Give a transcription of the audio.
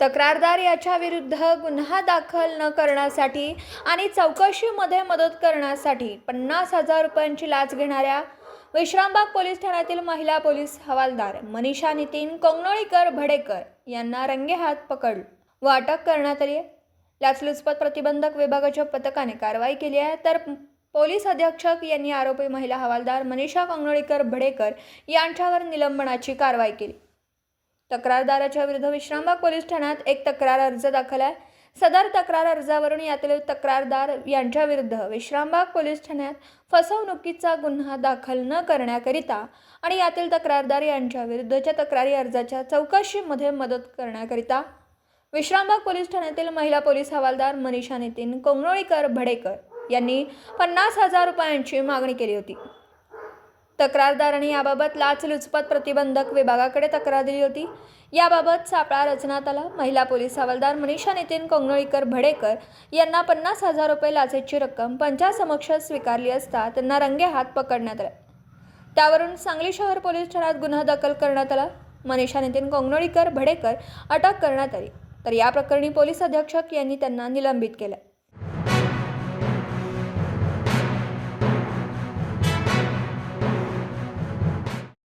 तक्रारदार याच्या विरुद्ध गुन्हा दाखल न करण्यासाठी आणि चौकशीमध्ये मदत करण्यासाठी पन्नास हजार रुपयांची लाच घेणाऱ्या विश्रामबाग पोलीस ठाण्यातील महिला पोलीस हवालदार मनीषा नितीन कोंगनोळीकर भडेकर यांना रंगेहात पकडलं. व अटक करण्यात आली आहे लाचलुचपत प्रतिबंधक विभागाच्या पथकाने कारवाई केली आहे. तर पोलीस अधीक्षक यांनी आरोपी महिला हवालदार मनीषा कोंगनोळीकर भडेकर यांच्यावर निलंबनाची कारवाई केली. तक्रारदाराच्या विरुद्ध विश्रामबाग पोलीस ठाण्यात एक तक्रार अर्ज दाखल आहे. सदर तक्रार अर्जावरून यातील तक्रारदार यांच्या विरुद्ध विश्रामबाग पोलीस ठाण्यात फसवणुकीचा गुन्हा दाखल न करण्याकरिता आणि यातील तक्रारदार यांच्या विरुद्धच्या तक्रारी अर्जाच्या चौकशीमध्ये मदत करण्याकरिता विश्रामबाग पोलीस ठाण्यातील महिला पोलीस हवालदार मनीषा नितीन कोंगणोळीकर भडेकर यांनी पन्नास हजार रुपयांची मागणी केली होती. तक्रारदाराने याबाबत लाचलुचपत प्रतिबंधक विभागाकडे तक्रार दिली होती. याबाबत सापळा रचण्यात आला महिला पोलीस हवालदार मनीषा नितीन कोंगनोळीकर भडेकर यांना पन्नास हजार रुपये लाचेची रक्कम पंचासमक्ष स्वीकारली असता त्यांना रंगे हात पकडण्यात आले. त्यावरून सांगली शहर पोलीस ठाण्यात गुन्हा दाखल करण्यात आला. मनीषा नितीन कोंगनोळीकर भडेकर अटक करण्यात आली. तर या प्रकरणी पोलीस अधीक्षक यांनी त्यांना निलंबित केलं.